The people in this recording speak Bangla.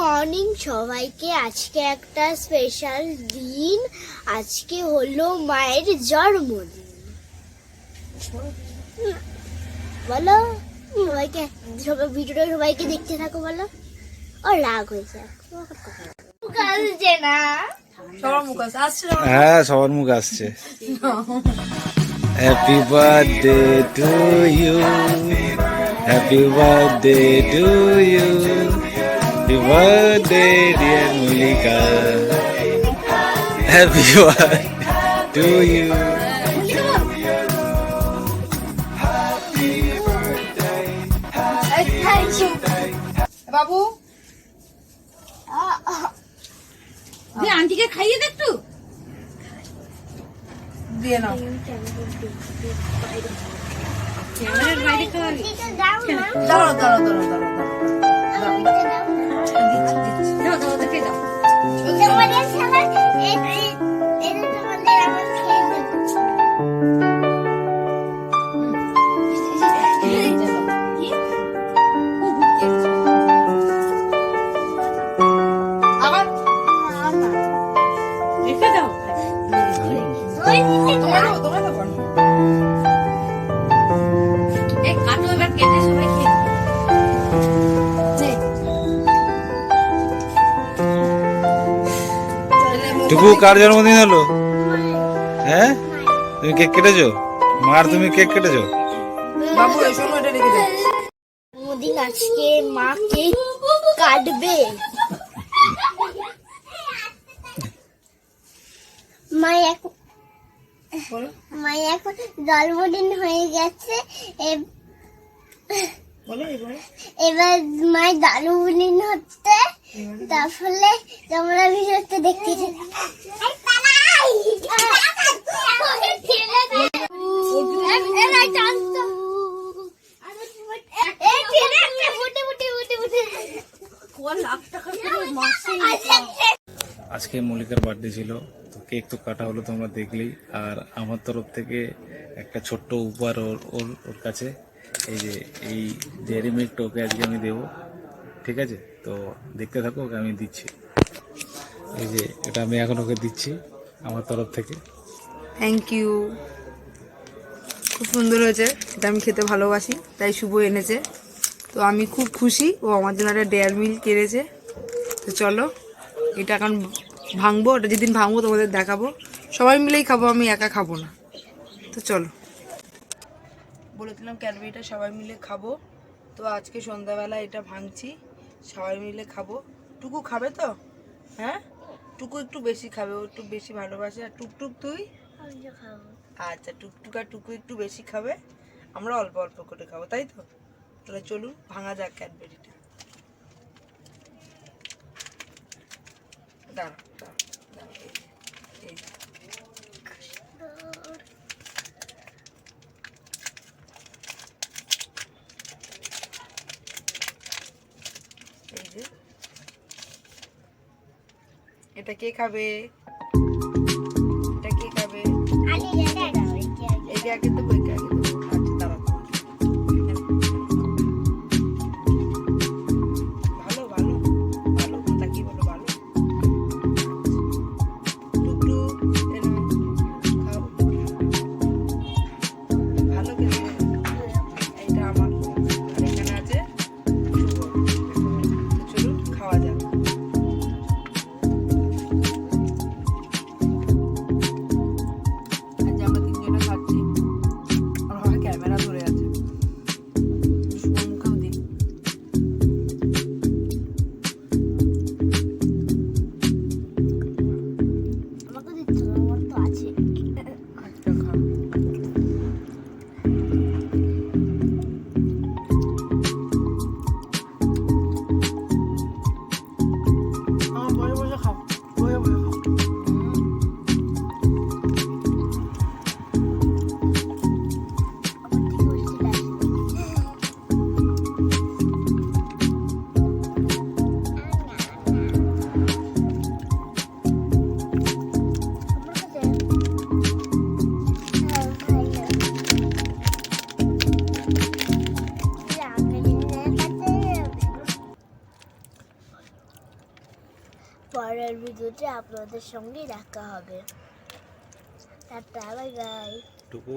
মর্নিং সবাইকে আজকে একটা স্পেশাল দিন। আজকে হলো মায়ের জন্মদিন। বলো সবাইকে সবাই ভিডিওটা সবাইকে দেখতে থাকো বলো। ও রাগ হয়েছে কালছে না। সবার মুখ আছে আসছে না হ্যাঁ সবার মুখ আসছে। Happy birthday to you happy birthday to you happy birthday dear Mallika happy birthday to you বাবু? দিয়ে আন্টিকে খাইয়ে দে একটু। দিয়ে নাও। দাঁড়াও দাঁড়াও দাঁড়াও দাঁড়াও। রেখে দাও তোমারও তোমার তো বলো এই কাটো এবার কেটে সবাই খেয়ে টুকু কার জন্মদিন হলো? হ্যাঁ? তুমি কেক কেটেছো? মার তুমি কেক কেটেছো? বাবু এই শোনো রেখে দাও। জন্মদিন আজকে মা কেক কাটবে। মা এখন মা এখন জন্মদিন হয়ে গেছে। এ- এবার মায়ের জন্মদিন হচ্ছে। তাহলে তোমরা ভিডিওতে দেখতে আজকে মল্লিকার বার্থডে ছিল। কেক তো কাটা হলো তোমরা দেখলেই। আর আমার তরফ থেকে একটা ছোট্ট উপহার ওর ওর ওর কাছে। এই যে, এই ডেয়ারি মিল্কটা ওকে আজকে আমি দেবো। ঠিক আছে? তো দেখতে থাকো, ওকে আমি দিচ্ছি। এই যে, এটা আমি এখন ওকে দিচ্ছি আমার তরফ থেকে। থ্যাংক ইউ খুব সুন্দর হয়েছে। এটা আমি খেতে ভালোবাসি, তাই শুভ এনেছে। তো আমি খুব খুশি, ও আমার জন্য একটা ডেয়ার মিল্ক কিনেছে তো চলো, এটা এখন ভাঙবো ওটা যেদিন ভাঙবো তোমাদের দেখাবো। সবাই মিলেই খাব আমি একা খাব না। তো চলো। বলেছিলাম ক্যাডবেরিটা সবাই মিলে খাব। তো আজকে সন্ধ্যাবেলা এটা ভাঙছি সবাই মিলে খাব। টুকু খাবে তো? হ্যাঁ? টুকু একটু বেশি খাবে ও একটু বেশি ভালোবাসে। আর টুকটুক তুই? আচ্ছা টুকটুক আর টুকু একটু বেশি খাবে। আমরা অল্প অল্প করে খাব তাই তো? তাহলে চলুন ভাঙা যাক ক্যাডবেরিটা। দাঁড়া এই যে, এটা কে খাবে? এটা কে খাবে? এই যে আগে তো বই আগে পরের ভিডিওতে আপনাদের সঙ্গে দেখা হবে। Tata bye bye. টুকু।